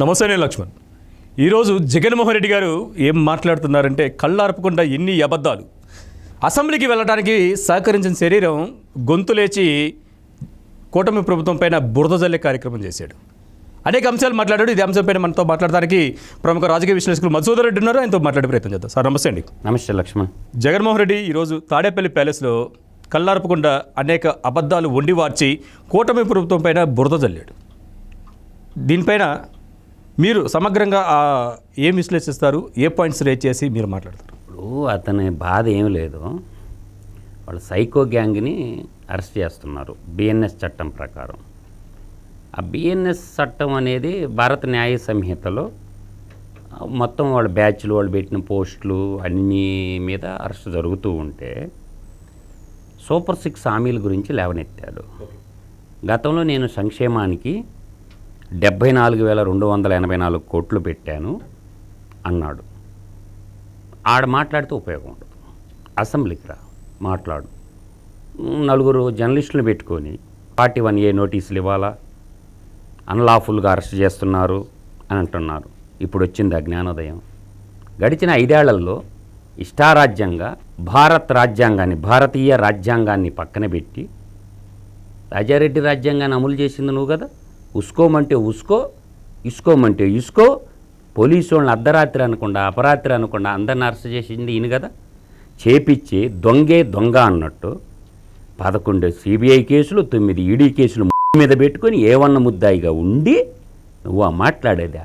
నమస్తే నేను లక్ష్మణ్. ఈరోజు జగన్మోహన్ రెడ్డి గారు ఏం మాట్లాడుతున్నారంటే కళ్ళార్పకుండా ఎన్ని అబద్ధాలు. అసెంబ్లీకి వెళ్ళడానికి సహకరించిన శరీరం గొంతు లేచి కూటమి ప్రభుత్వం పైన బురద జల్లే కార్యక్రమం చేశాడు. అనేక అంశాలు మాట్లాడాడు. ఇది అంశంపైన మనతో మాట్లాడడానికి ప్రముఖ రాజకీయ విశ్లేషకులు మధుసూదర్ రెడ్డి ఉన్నారు. ఆయనతో మాట్లాడే ప్రయత్నం చేద్దాం. సార్ నమస్తే అండి. నమస్తే లక్ష్మణ్. జగన్మోహన్ రెడ్డి ఈరోజు తాడేపల్లి ప్యాలెస్లో కళ్ళార్పకుండా అనేక అబద్ధాలు వండి వార్చి కూటమి ప్రభుత్వం పైన బురద జల్లాడు. దీనిపైన మీరు సమగ్రంగా ఏం విశ్లేషిస్తారు? ఏ పాయింట్స్ రేట్ చేసి మీరు మాట్లాడతారు? ఇప్పుడు అతని బాధ ఏం లేదు. వాళ్ళు సైకో గ్యాంగ్ని అరెస్ట్ చేస్తున్నారు బిఎన్ఎస్ చట్టం ప్రకారం. ఆ బిఎన్ఎస్ చట్టం అనేది భారత న్యాయ సంహితలో మొత్తం వాళ్ళ బ్యాచ్లు వాళ్ళు పెట్టిన పోస్టులు అన్నీ మీద అరెస్ట్ జరుగుతూ ఉంటే సూపర్ సిక్స్ హామీల గురించి లేవనెత్తాడు. గతంలో నేను సంక్షేమానికి డెబ్భై నాలుగు వేల రెండు వందల ఎనభై నాలుగు కోట్లు పెట్టాను అన్నాడు. ఆడ మాట్లాడితే ఉపయోగం ఉండదు. అసెంబ్లీకి రా మాట్లాడు. నలుగురు జర్నలిస్టులు పెట్టుకొని ఫార్టీ వన్ ఏ నోటీసులు ఇవ్వాలా? అన్లాఫుల్గా అరెస్ట్ చేస్తున్నారు అని అంటున్నారు. ఇప్పుడు వచ్చింది అజ్ఞానోదయం గడిచిన ఐదేళ్ళలో ఇష్టారాజ్యంగా భారత్ రాజ్యాంగాన్ని భారతీయ రాజ్యాంగాన్ని పక్కన పెట్టి రాజారెడ్డి రాజ్యాంగాన్ని అమలు చేసింది నువ్వు కదా? ఉసుకోమంటే ఉసుకో ఇసుకోమంటే ఇసుకో. పోలీసు వాళ్ళని అర్ధరాత్రి అనకుండా అపరాత్రి అనకుండా అందరిని అరెస్ట్ చేసింది ఈయన కదా. చేపిచ్చి దొంగే దొంగ అన్నట్టు పదకొండు సిబిఐ కేసులు తొమ్మిది ఈడీ కేసులు మీద పెట్టుకొని ఏవన్న ముద్దాయిగా ఉండి నువ్వు మాట్లాడేదా?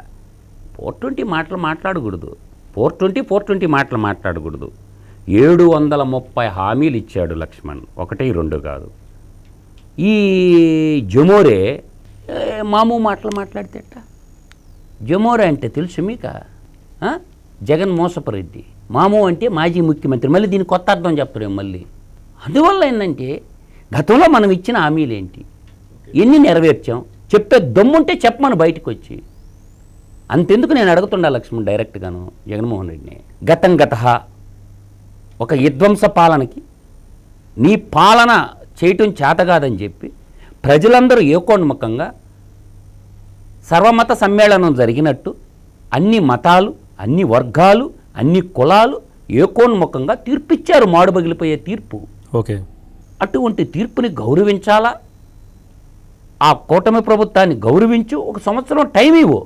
ఫోర్ ట్వంటీ మాటలు మాట్లాడకూడదు. ఫోర్ ట్వంటీ ఫోర్ ట్వంటీ మాటలు మాట్లాడకూడదు. ఏడు వందల ముప్పై హామీలు ఇచ్చాడు లక్ష్మణ్. ఒకటి రెండు కాదు. ఈ జమోరే మామూ మాటలు మాట్లాడితేట. జమోరా అంటే తెలుసు మీక? జగన్ మోసపరెడ్డి మాము అంటే మాజీ ముఖ్యమంత్రి. మళ్ళీ దీని కొత్త అర్థం చెప్తారేమో మళ్ళీ. అందువల్ల ఏంటంటే గతంలో మనం ఇచ్చిన హామీలు ఏంటి ఎన్ని నెరవేర్చాం? చెప్పే దమ్ముంటే చెప్పమని బయటకు వచ్చి అంతెందుకు నేను అడుగుతుండా లక్ష్మణ్ డైరెక్ట్గాను జగన్మోహన్ రెడ్డిని? గతం గత ఒక విధ్వంస పాలనకి నీ పాలన చేయటం చేతగాదని చెప్పి ప్రజలందరూ ఏకోన్ముఖంగా సర్వమత సమ్మేళనం జరిగినట్టు అన్ని మతాలు అన్ని వర్గాలు అన్ని కులాలు ఏకోన్ముఖంగా తీర్పిచ్చారు మాడు పగిలిపోయే తీర్పు. ఓకే. అటువంటి తీర్పుని గౌరవించాలా? ఆ కూటమి ప్రభుత్వాన్ని గౌరవించు ఒక సంవత్సరం టైం ఇవ్వు.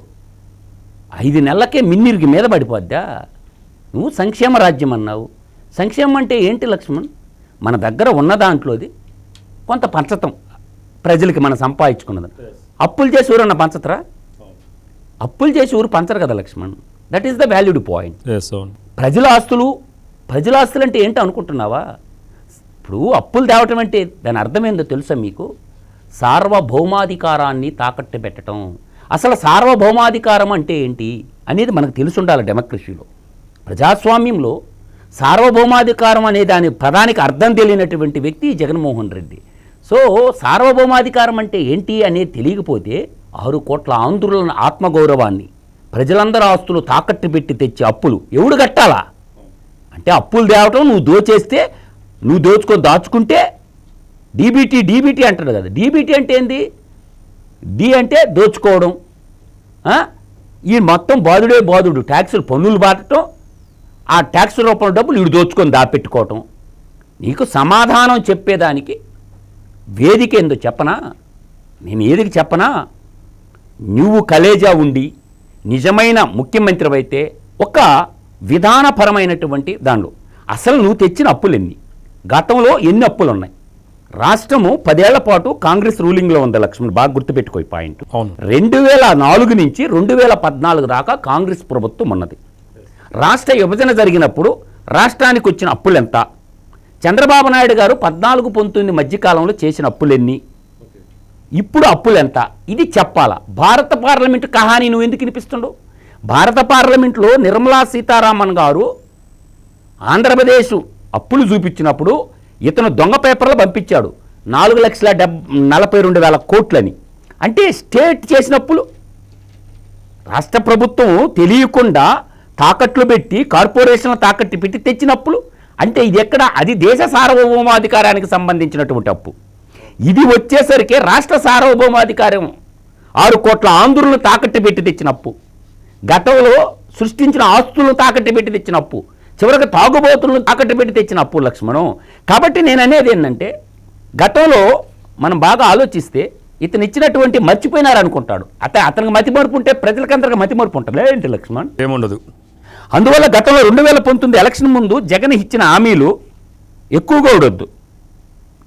ఐదు నెలలకే మిన్నిరికి మీద పడిపోద్దా? నువ్వు సంక్షేమ రాజ్యం అన్నావు సంక్షేమం అంటే ఏంటి లక్ష్మణ్? మన దగ్గర ఉన్న దాంట్లోది కొంత పంచతం. ప్రజలకి మనం సంపాదించుకున్నది. అప్పులు చేసి ఊరన్న పంచతరా? అప్పులు చేసి ఊరు పంచరు కదా Lakshman. That is the valued point ప్రజల ఆస్తులు ప్రజల ఆస్తులు అంటే ఏంటో అనుకుంటున్నావా? ఇప్పుడు అప్పులు తేవటం అంటే దాని అర్థం ఏందో తెలుసా మీకు? సార్వభౌమాధికారాన్ని తాకట్టు పెట్టడం అసలు సార్వభౌమాధికారం అంటే ఏంటి అనేది మనకు తెలిసి ఉండాలి డెమోక్రసీలో. ప్రజాస్వామ్యంలో సార్వభౌమాధికారం అనే దాని పదానికి అర్థం తెలియనటువంటి వ్యక్తి జగన్మోహన్ రెడ్డి. సో సార్వభౌమాధికారం అంటే ఏంటి అనేది తెలియకపోతే ఆరు కోట్ల ఆంధ్రుల ఆత్మగౌరవాన్ని ప్రజలందరూ ఆస్తులు తాకట్టు పెట్టి తెచ్చే అప్పులు ఎవడు కట్టాలా? అంటే అప్పులు తేవటం నువ్వు దోచేస్తే నువ్వు దోచుకొని దాచుకుంటే డీబీటీ డీబీటీ అంటాడు కదా. డీబీటీ అంటే ఏంది? డి అంటే దోచుకోవడం. ఈ మొత్తం బాధుడే బాధుడు. ట్యాక్సులు పన్నులు బాటటం ఆ ట్యాక్స్ రూపంలో డబ్బులు ఇడు దోచుకొని దాపెట్టుకోవటం. నీకు సమాధానం చెప్పేదానికి వేదిక ఏందో చెప్పనా? నేను ఏదికి చెప్పనా? నువ్వు కలేజా ఉండి నిజమైన ముఖ్యమంత్రి అయితే ఒక విధానపరమైనటువంటి దానిలో అసలు నువ్వు తెచ్చిన అప్పులు ఎన్ని గతంలో ఎన్ని అప్పులు ఉన్నాయి రాష్ట్రము పదేళ్ళ పాటు కాంగ్రెస్ రూలింగ్లో ఉంది లక్ష్మణ్ బాగా గుర్తుపెట్టుకో ఈ పాయింట్ రెండు వేల నాలుగు నుంచి రెండు వేల పద్నాలుగు దాకా కాంగ్రెస్ ప్రభుత్వం ఉన్నది. రాష్ట్ర విభజన జరిగినప్పుడు రాష్ట్రానికి వచ్చిన అప్పులు ఎంత చంద్రబాబు నాయుడు గారు పద్నాలుగు పంతొమ్మిది మధ్యకాలంలో చేసిన అప్పులెన్ని? ఇప్పుడు అప్పులు ఎంత ఇది చెప్పాలా? భారత పార్లమెంటు కహానీ నువ్వు ఎందుకు వినిపిస్తుండవు భారత పార్లమెంట్లో నిర్మలా సీతారామన్ గారు ఆంధ్రప్రదేశ్ అప్పులు చూపించినప్పుడు ఇతను దొంగ పేపర్లు పంపించాడు. నాలుగు లక్షల డెబ్ నలభై రెండు వేల కోట్లని. అంటే స్టేట్ చేసిన అప్పులు రాష్ట్ర ప్రభుత్వం తెలియకుండా తాకట్లు పెట్టి కార్పొరేషన్ల తాకట్టు పెట్టి తెచ్చినప్పుడు అంటే ఇది ఎక్కడ? అది దేశ సార్వభౌమాధికారానికి సంబంధించినటువంటి అప్పు. ఇది వచ్చేసరికి రాష్ట్ర సార్వభౌమాధికారం ఆరు కోట్ల ఆంధ్రులను తాకట్టు పెట్టి తెచ్చిన అప్పు. గతంలో సృష్టించిన ఆస్తులను తాకట్టు పెట్టి తెచ్చిన అప్పు. చివరికి తాగుబోతులను తాకట్టు పెట్టి తెచ్చిన అప్పు లక్ష్మణం. కాబట్టి నేను అనేది ఏంటంటే గతంలో మనం బాగా ఆలోచిస్తే ఇతను ఇచ్చినటువంటి మర్చిపోయినారనుకుంటాడు. అత అతనికి మతి మరుపు ఉంటే ప్రజలకందరికి మతి మరుపు ఉంటుంది. ఏంటి లక్ష్మణ్? ఏముండదు. అందువల్ల గతంలో రెండు వేల పంతొమ్మిది ఎలక్షన్ ముందు జగన్ ఇచ్చిన హామీలు ఎక్కువగా ఉండొద్దు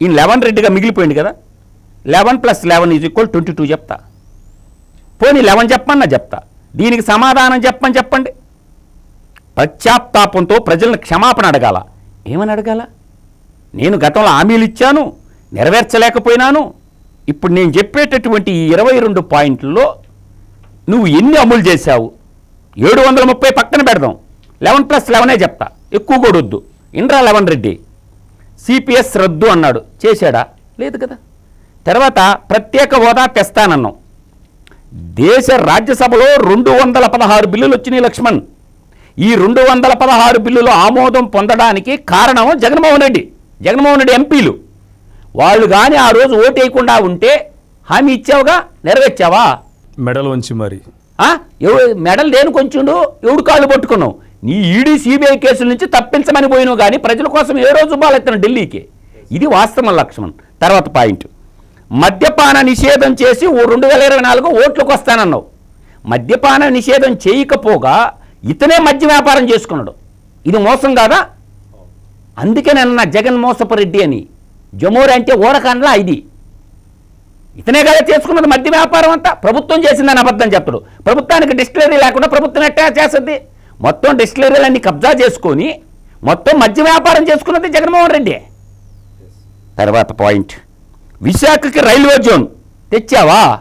ఈ లెవెన్ రెడ్డిగా మిగిలిపోయింది కదా. Eleven plus eleven is equal twenty two చెప్తా. పోనీ లెవెన్ చెప్పన్నా చెప్తా. దీనికి సమాధానం చెప్పని చెప్పండి. పశ్చాత్తాపంతో ప్రజలను క్షమాపణ అడగాల. ఏమని అడగాల? నేను గతంలో హామీలు ఇచ్చాను నెరవేర్చలేకపోయినాను. ఇప్పుడు నేను చెప్పేటటువంటి ఈ ఇరవై రెండు పాయింట్లలో నువ్వు ఎన్ని అమలు చేశావు? ఏడు వందల ముప్పై పక్కన పెడదాం. లెవెన్ ప్లస్ లెవెనే చెప్తా. ఎక్కువ కూడా వద్దు. ఇంద్రా లెవెన్ రెడ్డి. సిపిఎస్ రద్దు అన్నాడు. చేశాడా? లేదు కదా. తర్వాత ప్రత్యేక హోదా తెస్తానన్నాం. దేశ రాజ్యసభలో రెండు వందల పదహారు బిల్లులు వచ్చినాయి లక్ష్మణ్. ఈ రెండు వందల పదహారు బిల్లులు ఆమోదం పొందడానికి కారణం జగన్మోహన్ రెడ్డి. జగన్మోహన్ రెడ్డి ఎంపీలు. వాళ్ళు కానీ ఆ రోజు ఓటేయకుండా ఉంటే హామీ ఇచ్చావుగా? నెరవేర్చావా? మెడల్ వంచి మరి. మెడల్ దేని కొంచెండు? ఎవడు కాళ్ళు పట్టుకున్నావు? నీ ఈడీ సిబిఐ కేసుల నుంచి తప్పించమని పోయినావు కానీ ప్రజల కోసం ఏ రోజు బాలెత్తాను ఢిల్లీకి? ఇది వాస్తవం లక్ష్మణ్ తర్వాత పాయింట్. మద్యపాన నిషేధం చేసి ఓ రెండు వేల ఇరవై నాలుగు ఓట్లకు వస్తానన్నావు. మద్యపాన నిషేధం చేయకపోగా ఇతనే మద్య వ్యాపారం చేసుకున్నాడు. ఇది మోసం కాదా? అందుకే నేను జగన్ మోసపరెడ్డి అని. జమోరి అంటే ఓరకాండ్లా ఇది. ఇతనే కదా చేసుకున్నది మద్య వ్యాపారం అంతా. ప్రభుత్వం చేసిందని అబద్ధం చెప్పడు ప్రభుత్వానికి డిస్టిలరీ లేకుండా ప్రభుత్వం ఎట్టా చేస్తుంది? మొత్తం డిస్టిలరీలన్నీ కబ్జా చేసుకొని మొత్తం మద్య వ్యాపారం చేసుకున్నది జగన్మోహన్ రెడ్డి. తర్వాత పాయింట్. విశాఖకి రైల్వే జోన్. తెచ్చావా?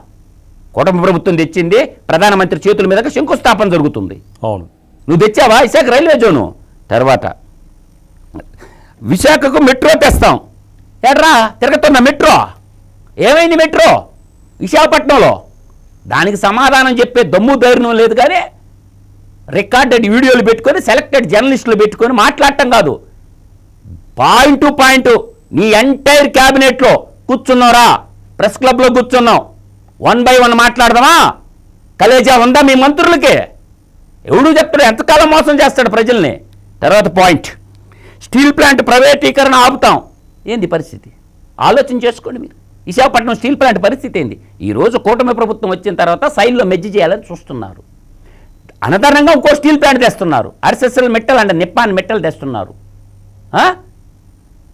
కుటుంబ ప్రభుత్వం తెచ్చింది ప్రధానమంత్రి చేతుల మీదకి శంకుస్థాపన జరుగుతుంది. అవును. నువ్వు తెచ్చావా? Visakha railway zone. తర్వాత విశాఖకు మెట్రో తెస్తాం. ఎడ్రా తిరగతున్న మెట్రో? ఏమైంది మెట్రో? విశాఖపట్నంలో. దానికి సమాధానం చెప్పే దమ్ము ధైర్యం లేదు కానీ రికార్డెడ్ వీడియోలు పెట్టుకొని సెలెక్టెడ్ జర్నలిస్టులు పెట్టుకొని మాట్లాడటం కాదు. పాయింట్ టు పాయింట్ నీ ఎంటైర్ క్యాబినెట్లో కూర్చున్నారా ప్రెస్ క్లబ్లో కూర్చున్నాం వన్ బై వన్ మాట్లాడదామా? కలేజా ఉందా మీ మంత్రులకి? ఎవడు చెప్తాడు? ఎంతకాలం మోసం చేస్తాడు ప్రజల్ని? తర్వాత పాయింట్. స్టీల్ ప్లాంట్ ప్రైవేటీకరణ ఆపుతాం. ఏంది పరిస్థితి? ఆలోచన చేసుకోండి మీరు. విశాఖపట్నం స్టీల్ ప్లాంట్ పరిస్థితి ఏంది? ఈరోజు కూటమి ప్రభుత్వం వచ్చిన తర్వాత సైన్లో మెజ్జి చేయాలని చూస్తున్నారు. అనధారణంగా ఇంకో స్టీల్ ప్లాంట్ తెస్తున్నారు. ఆర్ఎస్ఎస్ఎల్ మెట్టల్ అంటే నిప్పాన్ మెట్టల్ తెస్తున్నారు?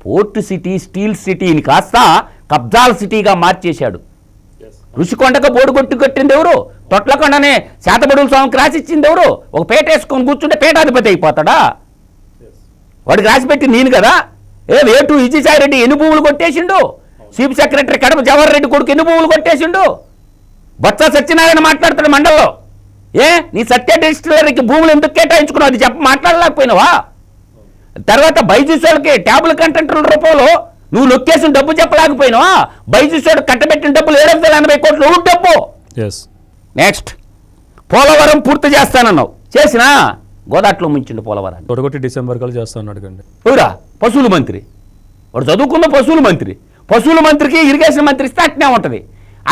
పోర్ట్ సిటీ స్టీల్ సిటీని కాస్త కబ్జాల సిటీగా మార్చేశాడు. ఋషికొండకు బోర్డు కొట్టి కట్టింది ఎవరు? తొట్లకొండనే శాతబడుల స్వామికి రాసిచ్చింది ఎవరు? ఒక పేట వేసుకొని కూర్చుంటే పేటాధిపతి అయిపోతాడా? వాడికి రాసిపెట్టి నేను కదా? ఏ వేటు విజయసాయి రెడ్డి ఎన్ని భూములు కొట్టేసిండు? చీఫ్ సెక్రటరీ కడప జవహర్ రెడ్డి కొడుకు ఎన్ని భూములు కొట్టేసిండు? బొత్స సత్యనారాయణ మాట్లాడుతాడు మండల్లో ఏ? నీ సత్య డిస్టిలరీకి భూములు ఎందుకు కేటాయించుకున్నావు? అది చెప్ప మాట్లాడలేకపోయినావా? తర్వాత బైజూస్ వాళ్ళకి ట్యాబుల్ కంటెంట్ల రూపంలో నువ్వు నొక్కేసిన డబ్బు చెప్పలేకపోయినావా? బైజూస్ వాడు కట్టబెట్టిన డబ్బులు ఏడు వందల ఎనభై కోట్లు ఊరు డబ్బు. నెక్స్ట్ పోలవరం పూర్తి చేస్తానన్నావు. చేసినా? గోదాట్లో ముంచిండు పోలవరాన్ని. తొడగొట్టి డిసెంబర్ కల్లా చేస్తాను అడగండి పశువుల మంత్రి. వాడు చదువుకున్న పశువుల మంత్రి. పశువుల మంత్రికి ఇరిగేషన్ మంత్రి ఇస్తే అట్నే ఉంటుంది.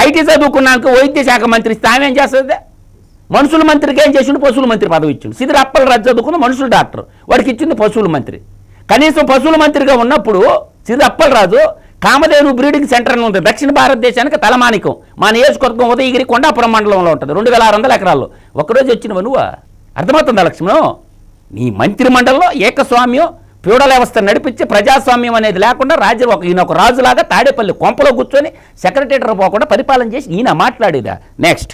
ఐటీ చదువుకున్నాక వైద్య శాఖ మంత్రి ఇస్తే ఆమె ఏం చేస్తుంది? మనుషుల మంత్రికి ఏం చేసిండు? పశువుల మంత్రి పదవి ఇచ్చిండు. సిదిరి అప్పల రాజు చదువుకున్న మనుషుల డాక్టర్. వాడికి ఇచ్చింది పశువుల మంత్రి. కనీసం పశువుల మంత్రిగా ఉన్నప్పుడు సిదిరి అప్పలరాజు కామధేను బ్రీడింగ్ సెంటర్ అని ఉంది. దక్షిణ భారతదేశానికి తలమానికం. మా నియోజకవర్గం ఉదయగిరి కొండాపురం మండలంలో ఉంటుంది. రెండు వేల ఆరు వందల ఎకరాల్లో ఒకరోజు వచ్చినవా నువ్వు? అర్థమవుతుందా లక్ష్మణం? నీ మంత్రి మండలిలో ఏకస్వామ్యం ఫ్యూడల్ వ్యవస్థ నడిపించి ప్రజాస్వామ్యం అనేది లేకుండా రాజు ఒక ఈయన ఒక రాజులాగా తాడేపల్లి కొంపలో కూర్చొని సెక్రటేటర్ పోకుండా పరిపాలన చేసి ఈయన మాట్లాడేదా? నెక్స్ట్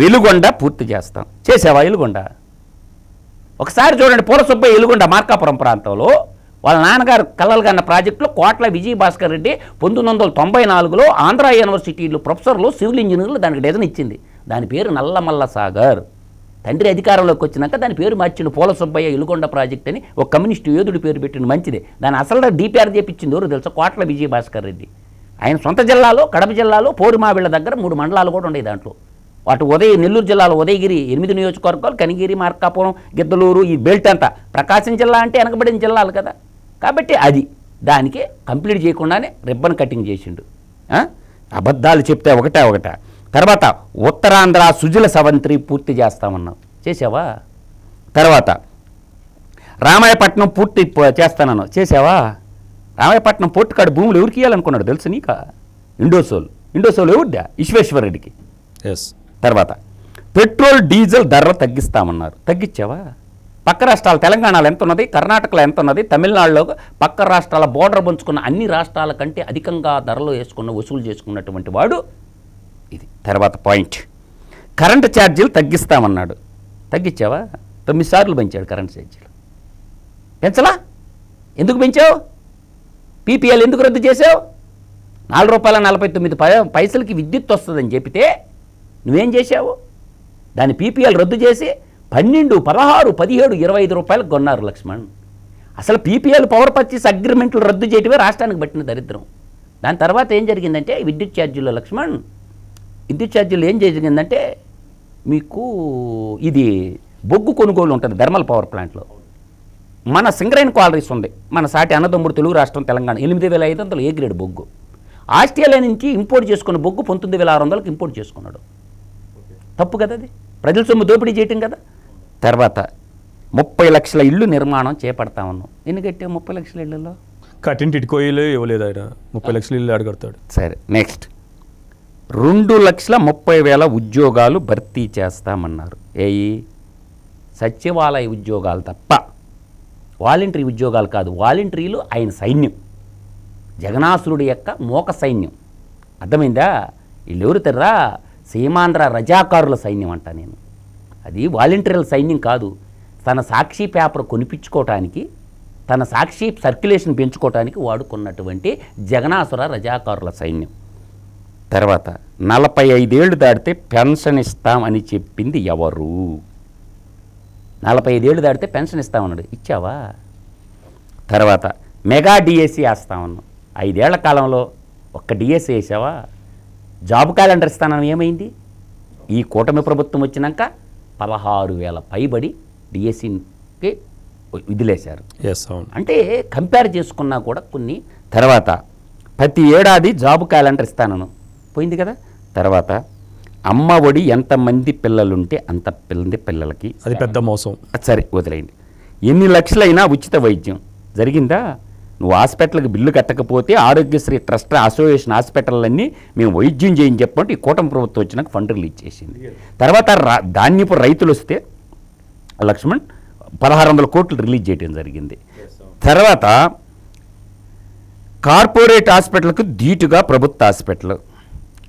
వెలుగొండ పూర్తి చేస్తాం. చేసావా వెలుగొండ? ఒకసారి చూడండి పూలసుబ్బయ్య ఎలుగొండ మార్కాపురం ప్రాంతంలో వాళ్ళ నాన్నగారు కలలు కన్న ప్రాజెక్టులో కోట్ల విజయ్ భాస్కర్ రెడ్డి పంతొమ్మిది వందల తొంభై నాలుగులో ఆంధ్ర యూనివర్సిటీలో ప్రొఫెసర్లు సివిల్ ఇంజనీర్లు దానికి డిజైన్ ఇచ్చింది. దాని పేరు నల్లమల్ల సాగర్ తండ్రి అధికారంలోకి వచ్చినాక దాని పేరు మార్చిండు పూల సుబ్బయ్య ఎలుగొండ ప్రాజెక్ట్ అని ఒక కమ్యూనిస్టు యోధుడి పేరు పెట్టిన మంచిది. దాని అసలు డిపిఆర్ చేపించింది ఎవరు తెలుసా? కోట్ల విజయ భాస్కర్ రెడ్డి. ఆయన సొంత జిల్లాలో కడప జిల్లాలో పోరుమావిళ్ళ దగ్గర మూడు మండలాలు కూడా ఉన్నాయి దాంట్లో. అటు ఉదయ నెల్లూరు జిల్లాలో ఉదయగిరి ఎనిమిది నియోజకవర్గాలు కనిగిరి మార్కాపురం గిద్దలూరు ఈ బెల్ట్ అంతా. ప్రకాశం జిల్లా అంటే వెనకబడిన జిల్లాలు కదా. కాబట్టి అది. దానికి కంప్లీట్ చేయకుండానే రిబ్బన్ కటింగ్ చేసిండు. అబద్ధాలు చెప్తే ఒకటే ఒకట. తర్వాత ఉత్తరాంధ్ర సుజల సవంత్రి పూర్తి చేస్తామన్నావు చేసావా తర్వాత రామాయపట్నం పూర్తి చేస్తానన్నావు చేసావా రామాయపట్నం పోర్టు కాడ భూములు ఎవరికి ఇవ్వాలనుకున్నాడు తెలుసు నీక? ఇండోసోల్. ఇండోసోల్ ఎవరిదా? విశ్వేశ్వరరెడ్డికి ఎస్ తర్వాత పెట్రోల్ డీజిల్ ధరలు తగ్గిస్తామన్నారు. తగ్గించావా? పక్క రాష్ట్రాలు తెలంగాణలో ఎంత ఉన్నది? కర్ణాటకలో ఎంత ఉన్నది? తమిళనాడులో పక్క రాష్ట్రాల బోర్డర్ పంచుకున్న అన్ని రాష్ట్రాల కంటే అధికంగా ధరలు వేసుకున్న వసూలు చేసుకున్నటువంటి వాడు తర్వాత పాయింట్. కరెంటు ఛార్జీలు తగ్గిస్తామన్నాడు. తగ్గించావా? తొమ్మిది సార్లు పెంచాడు కరెంట్ ఛార్జీలు. పెంచలా? ఎందుకు పెంచావు? పీపీఎల్ ఎందుకు రద్దు చేసావు నాలుగు రూపాయల నలభై తొమ్మిది పై పైసలకి విద్యుత్ వస్తుందని చెప్పితే నువ్వేం చేశావు? దాని పీపీఎల్ రద్దు చేసి పన్నెండు పదహారు పదిహేడు ఇరవై ఐదు రూపాయలకు కొన్నారు లక్ష్మణ్. అసలు పీపీఎల్ పవర్ పర్చేస్ అగ్రిమెంట్లు రద్దు చేయటమే రాష్ట్రానికి పట్టిన దరిద్రం. దాని తర్వాత ఏం జరిగిందంటే విద్యుత్ ఛార్జీలో లక్ష్మణ్ విద్యుత్ ఛార్జీలు ఏం జరిగిందంటే మీకు ఇది బొగ్గు కొనుగోలు ఉంటుంది థర్మల్ పవర్ ప్లాంట్లో. మన సింగరైన్ క్వాలరీస్ ఉంది. మన సాటి అన్నదమ్ముడు తెలుగు రాష్ట్రం తెలంగాణ ఎనిమిది వేల ఐదు వందలు ఏ గ్రేడ్ బొగ్గు. ఆస్ట్రేలియా నుంచి ఇంపోర్ట్ చేసుకున్న బొగ్గు పంతొమ్మిది వేల ఆరు వందలకు ఇంపోర్ట్ చేసుకున్నాడు. తప్పు కదా అది? ప్రజల సొమ్ము దోపిడీ చేయటం కదా? తర్వాత ముప్పై లక్షల ఇల్లు నిర్మాణం చేపడతా ఉన్నాం. ఎన్ని కట్టావు ముప్పై లక్షల ఇళ్ళలో కట్టింటి ఇటుకోయలే ఇవ్వలేదు ఆయన. ముప్పై లక్షలు ఇల్లు అడగడతాడు సరే నెక్స్ట్ రెండు లక్షల ముప్పై వేల ఉద్యోగాలు భర్తీ చేస్తామన్నారు. ఏయి సచివాలయ ఉద్యోగాలు తప్ప వాలంటరీ ఉద్యోగాలు కాదు. వాలంటరీలు ఆయన సైన్యం. జగనాసురుడి యొక్క మోక సైన్యం. అర్థమైందా? వీళ్ళెవరు తెర్రా? సీమాంధ్ర రజాకారుల సైన్యం అంట నేను. అది వాలంటీర్ల సైన్యం కాదు. తన సాక్షి పేపర్ కొనిపించుకోవటానికి తన సాక్షి సర్క్యులేషన్ పెంచుకోవటానికి వాడుకున్నటువంటి జగనాసుర రజాకారుల సైన్యం. తర్వాత నలభై ఐదేళ్ళు దాటితే పెన్షన్ ఇస్తామని చెప్పింది ఎవరు? నలభై ఐదేళ్ళు దాటితే పెన్షన్ ఇస్తామన్నాడు. ఇచ్చావా? తర్వాత మెగా డిఎస్సి వేస్తామన్నాం ఐదేళ్ళ కాలంలో ఒక్క డిఎస్సి వేసావా? జాబ్ క్యాలెండర్ ఇస్తానని ఏమైంది? ఈ కూటమి ప్రభుత్వం వచ్చినాక పదహారు వేల పైబడి డిఎస్సికి అవును. అంటే కంపేర్ చేసుకున్నా కూడా కొన్ని. తర్వాత ప్రతి ఏడాది జాబ్ క్యాలెండర్ ఇస్తానను పోయింది కదా. తర్వాత అమ్మ ఒడి ఎంతమంది పిల్లలుంటే అంత పిల్లంది పిల్లలకి అది పెద్ద మోసం. సరే వదిలేయండి. ఎన్ని లక్షలైనా ఉచిత వైద్యం. జరిగిందా? నువ్వు హాస్పిటల్కి బిల్లు కట్టకపోతే ఆరోగ్యశ్రీ ట్రస్ట్ అసోసియేషన్ హాస్పిటల్లన్నీ మేము వైద్యం చేయని చెప్పంటే ఈ కూటమి ప్రభుత్వం వచ్చినాక ఫండ్ రిలీజ్ చేసింది. తర్వాత రా ధాన్యపు రైతులు వస్తే లక్ష్మణ్ పదహారు వందల కోట్లు రిలీజ్ చేయడం జరిగింది. తర్వాత కార్పొరేట్ హాస్పిటల్కు ధీటుగా ప్రభుత్వ హాస్పిటల్.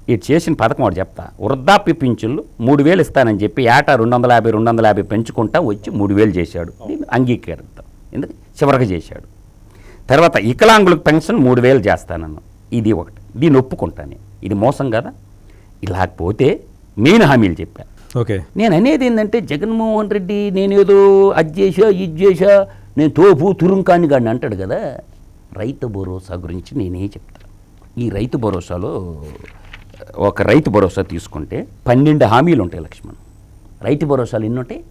ఇది చేసిన పథకం ఒకటి చెప్తా. వృద్ధాప్య పింఛన్లు మూడు వేలు ఇస్తానని చెప్పి ఏటా రెండు వందల యాభై రెండు వందల యాభై పెంచుకుంటా వచ్చి మూడు వేలు చేశాడు. దీన్ని అంగీకరిద్దాం. ఎందుకు? చివరికి చేశాడు. తర్వాత వికలాంగులకు పెన్షన్ మూడు వేలు చేస్తానన్నాను. ఇది ఒకటి. దీన్ని ఒప్పుకుంటాను ఇది మోసం కదా? ఇలాకపోతే మెయిన్ హామీలు చెప్పాను ఓకే. నేను అనేది ఏంటంటే జగన్మోహన్ రెడ్డి నేనేదో అది చేసా ఇది చేసా నేను తోపు తురుంకాని గాడిని అంటాడు కదా? రైతు భరోసా గురించి నేనే చెప్తాను ఈ రైతు భరోసాలో ఒక రైతు భరోసా తీసుకుంటే పన్నెండు హామీలు ఉంటాయి లక్ష్మణ్. రైతు భరోసాలు ఎన్ని ఉంటాయి?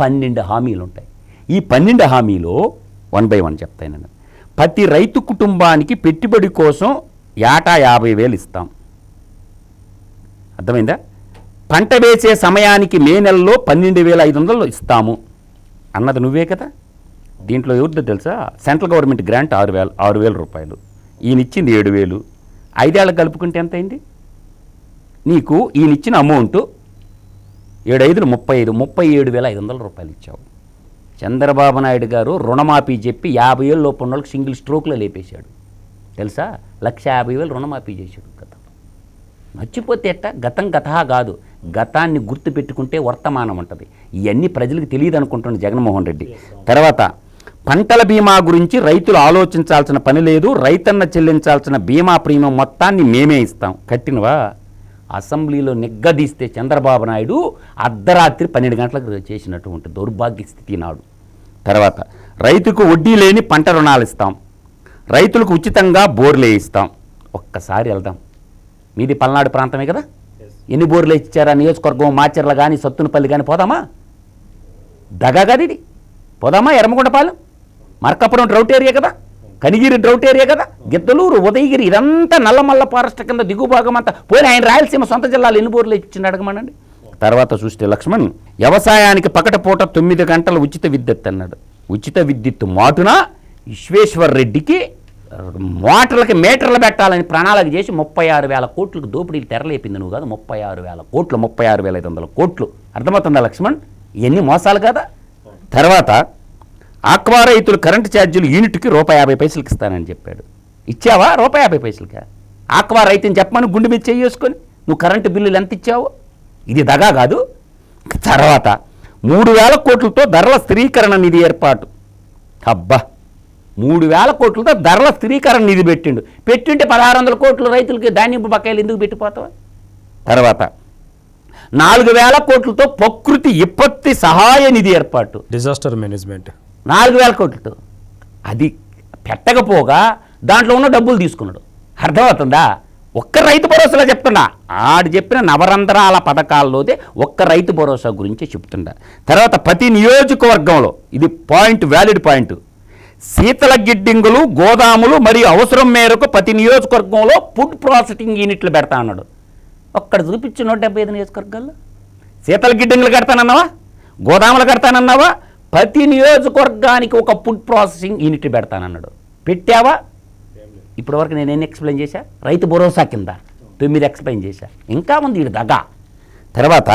పన్నెండు హామీలు ఉంటాయి. ఈ పన్నెండు హామీలో వన్ బై వన్ చెప్తాను నేను. ప్రతి రైతు కుటుంబానికి పెట్టుబడి కోసం ఏటా యాభై వేలు ఇస్తాం. అర్థమైందా? పంట వేసే సమయానికి మే నెలలో పన్నెండు వేల ఐదు వందలు ఇస్తాము. అన్నది నువ్వే కదా? దీంట్లో ఎవరిదో తెలుసా? సెంట్రల్ గవర్నమెంట్ గ్రాంట్ ఆరు వేల ఆరు వేల రూపాయలు. ఈయనిచ్చింది ఏడు వేలు. ఐదేళ్ళకి కలుపుకుంటే ఎంత అయింది నీకు ఈయన ఇచ్చిన అమౌంట్ ఏడు ఐదులు ముప్పై ఐదు ముప్పై ఏడు వేల ఐదు వందల రూపాయలు ఇచ్చావు. చంద్రబాబు నాయుడు గారు రుణమాఫీ చెప్పి యాభై ఏళ్ళు లోపల వాళ్ళకి సింగిల్ స్ట్రోక్లో లేపేశాడు. తెలుసా? లక్ష యాభై వేలు రుణమాఫీ చేశాడు గతంలో మర్చిపోతే ఎట్ట? గతం గతహా కాదు. గతాన్ని గుర్తు పెట్టుకుంటే వర్తమానం ఉంటుంది. ఇవన్నీ ప్రజలకు తెలియదు అనుకుంటున్నాడు జగన్మోహన్ రెడ్డి. తర్వాత పంటల బీమా గురించి రైతులు ఆలోచించాల్సిన పని లేదు రైతన్న చెల్లించాల్సిన బీమా ప్రీమియం మొత్తాన్ని మేమే ఇస్తాం. కట్టినవా? అసెంబ్లీలో నిగ్గదీస్తే చంద్రబాబు నాయుడు అర్ధరాత్రి పన్నెండు గంటలకు చేసినటువంటి దౌర్భాగ్య స్థితి నాడు. తర్వాత రైతుకు వడ్డీ లేని పంట రుణాలు ఇస్తాం. రైతులకు ఉచితంగా బోర్లు వేయిస్తాం ఒక్కసారి వెళ్దాం. మీది పల్నాడు ప్రాంతమే కదా? ఎన్ని బోర్లు ఇచ్చారా? నియోజకవర్గం మాచర్ల కానీ సత్తునపల్లి కానీ పోదామా? దగా కదా పోదామా? ఎర్రమగుండపాలెం? మరకపురం రౌట్ ఏరియా కదా? కనిగిరి డ్రౌట్ ఏరియా కదా? గిద్దలూరు ఉదయగిరి ఇదంతా నల్లమల్ల ఫారెస్ట్ కింద దిగు భాగం అంతా. పోయిన ఆయన రాయలసీమ సొంత జిల్లాలు ఎన్ని బోర్లు ఇచ్చిండు అడగమనండి? తర్వాత చూస్తే లక్ష్మణ్ వ్యవసాయానికి పకటపూట తొమ్మిది గంటల ఉచిత విద్యుత్ అన్నాడు. ఉచిత విద్యుత్ మాటున విశ్వేశ్వర్ రెడ్డికి మోటార్లకి మీటర్లు పెట్టాలని ప్రణాళిక చేసి ముప్పై ఆరు వేల కోట్లకు దోపిడీలు తెరలేపింది నువ్వు కాదు. ముప్పై ఆరు వేల కోట్లు ముప్పై ఆరు వేల ఐదు వందల కోట్లు. అర్థమవుతుందా లక్ష్మణ్? ఇవన్నీ మోసాలు కదా? తర్వాత ఆక్వా రైతులు కరెంటు ఛార్జీలు యూనిట్కి రూపాయి యాభై పైసలకి ఇస్తానని చెప్పాడు. ఇచ్చావా? రూపాయి యాభై పైసలకా? ఆక్వా రైతుని చెప్పమని గుండె మీద చేసుకొని నువ్వు కరెంటు బిల్లులు ఎంత ఇచ్చావు? ఇది దగా కాదు. తర్వాత మూడు వేల కోట్లతో ధరల స్థిరీకరణ నిధి ఏర్పాటు. అబ్బా! మూడు వేల కోట్లతో ధరల స్థిరీకరణ నిధి పెట్టిండు. పెట్టింటే పదహారు వందల కోట్లు రైతులకి ధాన్యపు బకాయిలు ఎందుకు పెట్టిపోతావా? తర్వాత నాలుగు వేల కోట్లతో ప్రకృతి విపత్తి సహాయ నిధి ఏర్పాటు. డిజాస్టర్ మేనేజ్మెంట్ నాలుగు వేల కోట్లతో. అది పెట్టకపోగా దాంట్లో ఉన్న డబ్బులు తీసుకున్నాడు. అర్థమవుతుందా? ఒక్క రైతు భరోసాలో చెప్తున్నా. ఆడు చెప్పిన నవరంధ్రాల పథకాల్లోదే ఒక్క రైతు భరోసా గురించి చెప్తుండా. తర్వాత ప్రతి నియోజకవర్గంలో ఇది పాయింట్ వ్యాలిడ్ పాయింట్. శీతల గిడ్డింగులు గోదాములు మరియు అవసరం మేరకు ప్రతి నియోజకవర్గంలో ఫుడ్ ప్రాసెసింగ్ యూనిట్లు పెడతా అన్నాడు. ఒక్కడ చూపించు నూట డెబ్బై ఐదు నియోజకవర్గాల్లో. శీతల గిడ్డంగులు కడతానన్నావా? గోదాములు కడతానన్నావా? ప్రతి నియోజకవర్గానికి ఒక ఫుడ్ ప్రాసెసింగ్ యూనిట్ పెడతానన్నాడు. పెట్టావా? ఇప్పటివరకు నేనేం ఎక్స్ప్లెయిన్ చేశా? రైతు భరోసా కింద. తొమ్మిది ఎక్స్ప్లెయిన్ చేశా. ఇంకా ఉంది ఇది దగా. తర్వాత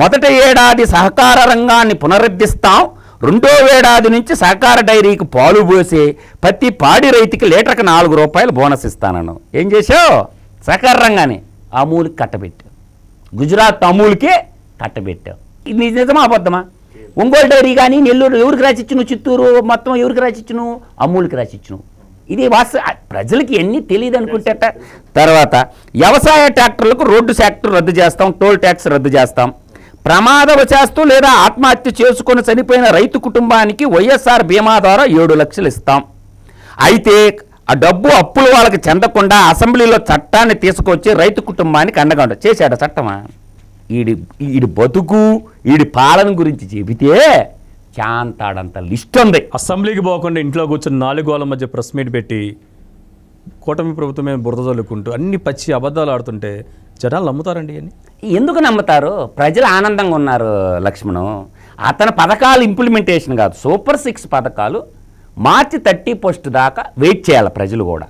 మొదటి ఏడాది సహకార రంగాన్ని పునరుద్ధరిస్తాం రెండో ఏడాది నుంచి సహకార డైరీకి పాలు పోసి ప్రతి పాడి రైతుకి లీటర్కి నాలుగు రూపాయలు బోనస్ ఇస్తానను ఏం చేసావు సహకార రంగాన్ని అమూల్కి కట్టబెట్టావు. గుజరాత్ అమూల్కి కట్టబెట్టావు. ఇది నిజమా అబద్ధమా? ఒంగోలు డైరీ కానీ నెల్లూరు ఎవరికి రాసిచ్చును చిత్తూరు మొత్తం ఎవరికి రాసిచ్చును అమూల్కి రాసిచ్చును ఇది వాస్తవ ప్రజలకి ఎన్ని తెలియదు అనుకుంటేట తర్వాత వ్యవసాయ ట్రాక్టర్లకు రోడ్డు ట్యాక్టర్ రద్దు చేస్తాం టోల్ ట్యాక్స్ రద్దు చేస్తాం. ప్రమాదవశాస్తు లేదా ఆత్మహత్య చేసుకొని చనిపోయిన రైతు కుటుంబానికి వైఎస్ఆర్ బీమా ద్వారా ఏడు లక్షలు ఇస్తాం. అయితే ఆ డబ్బు అప్పులు వాళ్ళకి చెందకుండా అసెంబ్లీలో చట్టాన్ని తీసుకొచ్చి రైతు కుటుంబానికి అండగా చేశాడు చట్టమా? ఈడి ఈడి బతుకు ఈడి పాలన గురించి చెబితే చాంతాడంత లిస్ట్ ఉంది. అసెంబ్లీకి పోకుండా ఇంట్లో కూర్చొని నాలుగు వాళ్ళ మధ్య ప్రెస్ మీట్ పెట్టి కూటమి ప్రభుత్వమే బురద చల్లుకుంటూ అన్ని పచ్చి అబద్ధాలు ఆడుతుంటే జనాలు నమ్ముతారండి అని ఎందుకు నమ్ముతారు? ప్రజలు ఆనందంగా ఉన్నారు లక్ష్మణు. అతని పథకాలు ఇంప్లిమెంటేషన్ కాదు సూపర్ సిక్స్ పథకాలు మార్చి థర్టీ ఫస్ట్ దాకా వెయిట్ చేయాలి ప్రజలు కూడా.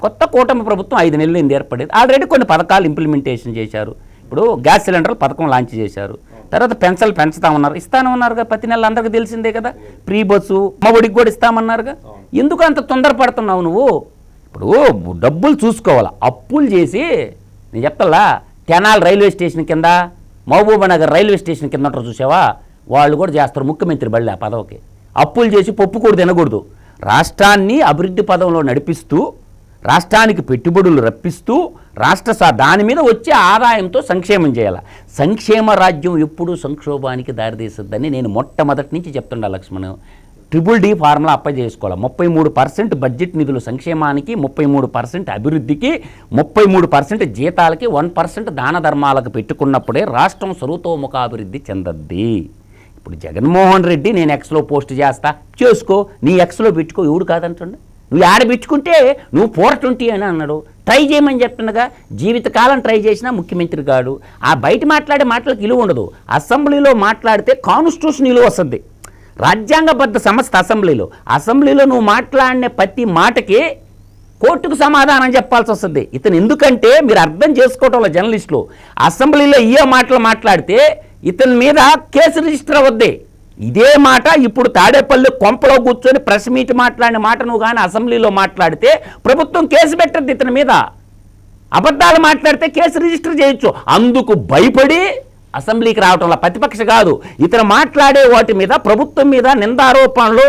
కొత్త కూటమి ప్రభుత్వం ఐదు నెలలు ఏర్పడేది. ఆల్రెడీ కొన్ని పథకాలు ఇంప్లిమెంటేషన్ చేశారు. ఇప్పుడు గ్యాస్ సిలిండర్ పథకం లాంచ్ చేశారు. తర్వాత పెన్షన్లు పెంచుతామన్నారు ఇస్తానన్నారుగా ప్రతి నెల అందరికీ తెలిసిందే కదా. ఫ్రీ బస్సు మా ఒడికి కూడా ఇస్తామన్నారుగా. ఎందుకు అంత తొందరపడుతున్నావు నువ్వు? ఇప్పుడు డబ్బులు చూసుకోవాలి. అప్పులు చేసి నేను చెప్తలా తెనాలి రైల్వే స్టేషన్ కింద మహబూబానగర్ రైల్వే స్టేషన్ కింద ఉంటారు చూసావా? వాళ్ళు కూడా చేస్తారు ముఖ్యమంత్రి బళ్ళి ఆ పదవికి. అప్పులు చేసి పప్పు కూడా తినకూడదు. రాష్ట్రాన్ని అభివృద్ధి పదంలో నడిపిస్తూ రాష్ట్రానికి పెట్టుబడులు రప్పిస్తూ రాష్ట్ర దాని మీద వచ్చే ఆదాయంతో సంక్షేమం చేయాలి? సంక్షేమ రాజ్యం ఎప్పుడూ సంక్షోభానికి దారితీస్తుందని నేను మొట్టమొదటి నుంచి చెప్తుండా Lakshman. Triple D formula apply చేసుకోవాలి? ముప్పై మూడు పర్సెంట్ బడ్జెట్ నిధులు సంక్షేమానికి ముప్పై మూడు పర్సెంట్ అభివృద్ధికి ముప్పై మూడు పర్సెంట్ జీతాలకి వన్ పర్సెంట్ దాన ధర్మాలకు పెట్టుకున్నప్పుడే రాష్ట్రం సర్వతోముఖాభివృద్ధి చెందద్ది. ఇప్పుడు జగన్మోహన్ రెడ్డి నేను ఎక్స్లో పోస్ట్ చేస్తా. చేసుకో. నీ ఎక్స్లో పెట్టుకో. ఎవడు కాదంటుండే? నువ్వు ఆడబిచ్చుకుంటే నువ్వు ఫోర్ ట్వంటీ అని అన్నాడు. ట్రై చేయమని చెప్తుండగా జీవితకాలం ట్రై చేసినా ముఖ్యమంత్రి కాడు ఆ బయట మాట్లాడే మాటలకు ఇలువ ఉండదు. అసెంబ్లీలో మాట్లాడితే కాన్స్టిట్యూషన్ ఇలువ వస్తుంది. రాజ్యాంగబద్ధ సంస్థ అసెంబ్లీలో. అసెంబ్లీలో నువ్వు మాట్లాడిన ప్రతి మాటకి కోర్టుకు సమాధానం చెప్పాల్సి వస్తుంది. ఇతను ఎందుకంటే మీరు అర్థం చేసుకోవటంలో జర్నలిస్టులు. అసెంబ్లీలో ఏ మాటలు మాట్లాడితే ఇతని మీద కేసు రిజిస్టర్ అవద్దే ఇదే మాట ఇప్పుడు తాడేపల్లి కొంపలో కూర్చొని ప్రెస్ మీట్ మాట్లాడిన మాట నువ్వు కానీ అసెంబ్లీలో మాట్లాడితే ప్రభుత్వం కేసు పెట్టద్దు ఇతని మీద. అబద్ధాలు మాట్లాడితే కేసు రిజిస్టర్ చేయొచ్చు. అందుకు భయపడి అసెంబ్లీకి రావటంలో ప్రతిపక్ష కాదు. ఇతను మాట్లాడే వాటి మీద ప్రభుత్వం మీద నిందారోపణలు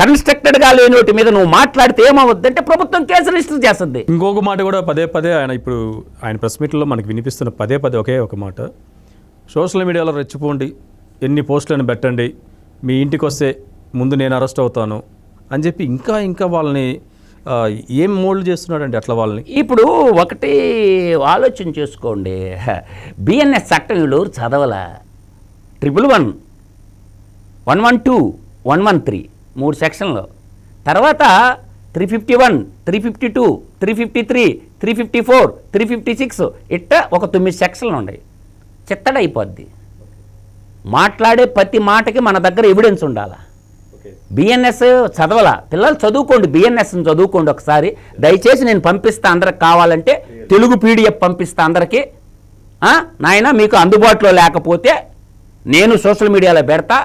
కన్స్ట్రక్టెడ్గా లేని వాటి మీద నువ్వు మాట్లాడితే ఏమవుద్దంటే ప్రభుత్వం కేసు రిజిస్టర్ చేస్తుంది. ఇంకొక మాట కూడా పదే పదే ఆయన ఇప్పుడు ఆయన ప్రెస్ మీట్లో మనకు వినిపిస్తున్న పదే పదే ఒకే ఒక మాట. సోషల్ మీడియాలో రెచ్చిపోండి. ఎన్ని పోస్టులను పెట్టండి. మీ ఇంటికి వస్తే ముందు నేను అరెస్ట్ అవుతాను అని చెప్పి ఇంకా ఇంకా వాళ్ళని ఏం మోల్డ్ చేస్తున్నాడండి అట్లా వాళ్ళని? ఇప్పుడు ఒకటి ఆలోచన చేసుకోండి. బిఎన్ఎస్ చట్టం వీళ్ళు చదవలా? Triple one one one two one one three మూడు సెక్షన్లు. తర్వాత three fifty one three fifty two three fifty three three fifty four three fifty six ఇట్ట ఒక తొమ్మిది సెక్షన్లు ఉన్నాయి. చిత్తడైపోద్ది. మాట్లాడే ప్రతి మాటకి మన దగ్గర ఎవిడెన్స్ ఉండాలా? బిఎన్ఎస్ చదవాల? పిల్లలు చదువుకోండి బిఎన్ఎస్ని చదువుకోండి ఒకసారి. దయచేసి నేను పంపిస్తా అందరికి కావాలంటే తెలుగు పీడిఎఫ్ పంపిస్తా అందరికీ. నాయన మీకు అందుబాటులో లేకపోతే నేను సోషల్ మీడియాలో పెడతా.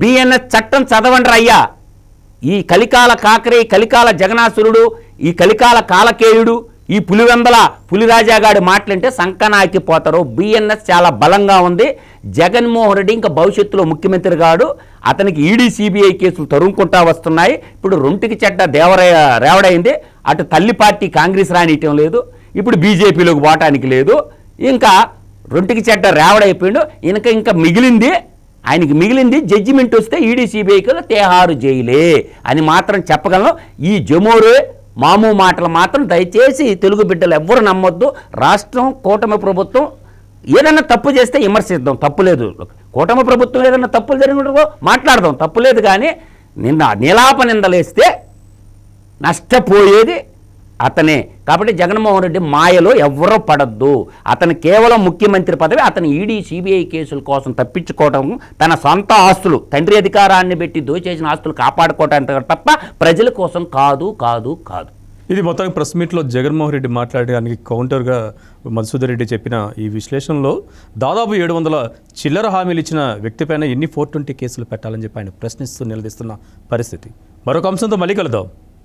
బిఎన్ఎస్ చట్టం చదవండి అయ్యా ఈ కలికాల కాకరే ఈ కలికాల జగనాసురుడు ఈ కలికాల కాలకేయుడు ఈ పులివెందల పులిరాజాగాడి మాటలంటే సంకనాకి పోతారు. బిఎన్ఎస్ చాలా బలంగా ఉంది. జగన్మోహన్ రెడ్డి ఇంకా భవిష్యత్తులో ముఖ్యమంత్రి గాడు. అతనికి ఈడీ సిబిఐ కేసులు తరుముకుంటా వస్తున్నాయి. ఇప్పుడు రొంటికి చెడ్డ దేవరయ రేవడైంది. అటు తల్లి పార్టీ కాంగ్రెస్ రానియటం లేదు. ఇప్పుడు బీజేపీలోకి పోవటానికి లేదు. ఇంకా రొంటికి చెడ్డ రేవడైపోయిండు. ఇంకా ఇంకా మిగిలింది. ఆయనకి మిగిలింది. జడ్జిమెంట్ వస్తే ఈడీ సిబిఐకి తేహారు జైలే అని మాత్రం చెప్పగలను. ఈ జమోరే మాము మాటలు మాత్రం దయచేసి తెలుగు బిడ్డలు ఎవ్వరు నమ్మొద్దు. రాష్ట్రం కూటమి ప్రభుత్వం ఏదైనా తప్పు చేస్తే విమర్శిద్దాం. తప్పులేదు కూటమి ప్రభుత్వం ఏదైనా తప్పులు జరిగినట్టు మాట్లాడదాం. తప్పులేదు కానీ నిన్న నీలాప నిందలేస్తే నష్టపోయేది అతనే. కాబట్టి జగన్మోహన్ రెడ్డి మాయలో ఎవరో పడద్దు. అతను కేవలం ముఖ్యమంత్రి పదవి అతను ఈడీ సిబిఐ కేసుల కోసం తప్పించుకోవడం తన సొంత ఆస్తులు తండ్రి అధికారాన్ని పెట్టి దోచేసిన ఆస్తులు కాపాడుకోవటానికి తప్ప ప్రజల కోసం కాదు కాదు కాదు. ఇది మొత్తానికి ప్రెస్ మీట్లో జగన్మోహన్ రెడ్డి మాట్లాడడానికి కౌంటర్గా మధుసూదర్ రెడ్డి చెప్పిన ఈ విశ్లేషణలో దాదాపు ఏడు వందల చిల్లర హామీలు ఇచ్చిన వ్యక్తిపైన ఎన్ని ఫోర్ ట్వంటీ కేసులు పెట్టాలని చెప్పి ఆయన ప్రశ్నిస్తూ నిలదీస్తున్న పరిస్థితి. మరొక అంశంతో మళ్ళీ కలుద్దాం.